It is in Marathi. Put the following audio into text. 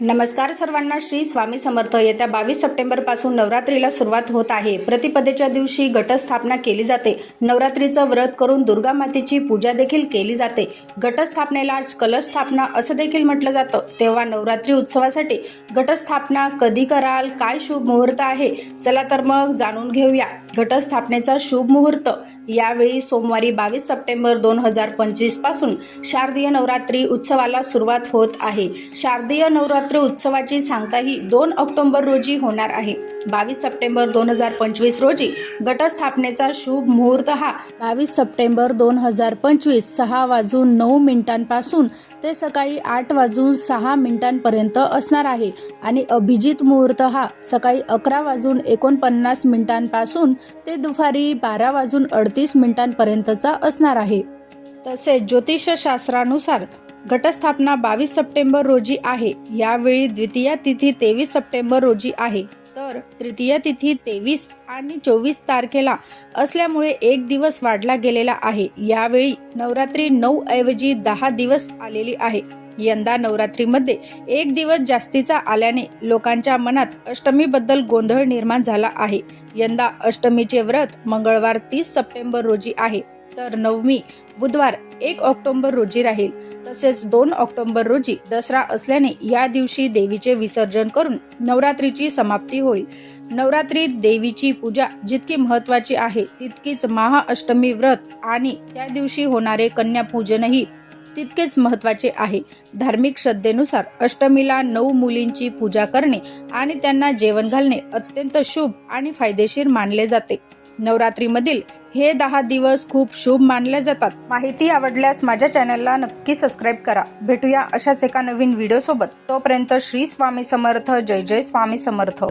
नमस्कार सर्वांना श्री स्वामी समर्थ. येत्या बावीस सप्टेंबरपासून नवरात्रीला सुरुवात होत आहे. प्रतिपदेच्या दिवशी घटस्थापना केली जाते. नवरात्रीचं व्रत करून दुर्गा मातेची पूजा देखील केली जाते. घटस्थापनेला आज कलश स्थापना असं देखील म्हटलं जातं. तेव्हा नवरात्री उत्सवासाठी घटस्थापना कधी कराल काय शुभ मुहूर्त आहे चला तर मग जाणून घेऊया. घटस्थापनेचा शुभ मुहूर्त. यावेळी सोमवारी बावीस सप्टेंबर दोन हजार पंचवीसपासून शारदीय नवरात्री उत्सवाला सुरुवात होत आहे. शारदीय नवरात्र उत्सवाची सांगताही दोन ऑक्टोंबर रोजी होणार आहे. बावीस सप्टेंबर दोन हजार पंचवीस रोजी गटस्थापनेचा शुभ मुहूर्त हा. बावीस सप्टेंबर दोन हजार पंचवीस सहा वाजून नऊ मिनिटांपासून ते सकाळी आठ वाजून सहा मिनिटांपर्यंत असणार आहे आणि अभिजित मुहूर्त हा सकाळी अकरा वाजून एकोणपन्नास मिनिटांपासून ते दुपारी बारा वाजून अडतीस मिनिटांपर्यंतचा असणार आहे. तसेच ज्योतिषशास्त्रानुसार घटस्थापना बावीस सप्टेंबर रोजी आहे. यावेळी द्वितीय तिथी तेवीस सप्टेंबर रोजी आहे. तर तृतीय तिथी तेवीस आणि चोवीस तारखेला असल्यामुळे एक दिवस वाढला गेलेला आहे. यावेळी नवरात्री नऊ ऐवजी दहा दिवस आलेली आहे. यंदा नवरात्रीमध्ये एक दिवस जास्तीचा आल्याने लोकांच्या मनात अष्टमीबद्दल गोंधळ निर्माण झाला आहे. यंदा अष्टमीचे व्रत मंगळवार तीस सप्टेंबर रोजी आहे. तर नवमी बुधवार एक ऑक्टोंबर रोजी राहील. तसेच दोन ऑक्टोंबर रोजी दसरा असल्याने या दिवशी देवीचे विसर्जन करून नवरात्रीची समाप्ती होईल. नवरात्रीत देवीची पूजा जितकी महत्वाची आहे तितकीच महाअष्टमी व्रत आणि त्या दिवशी होणारे कन्यापूजनही तितकेच महत्त्वाचे आहे. धार्मिक श्रद्धेनुसार अष्टमीला नऊ मुलींची पूजा करणे आणि त्यांना जेवण घालणे अत्यंत शुभ आणि फायदेशीर मानले जाते. नवरात्रीमधील हे दहा दिवस खूप शुभ मानले जातात. माहिती आवडल्यास माझ्या चॅनलला नक्की सबस्क्राईब करा. भेटूया अशाच एका नवीन व्हिडिओसोबत. तोपर्यंत श्री स्वामी समर्थ. जय जय स्वामी समर्थ.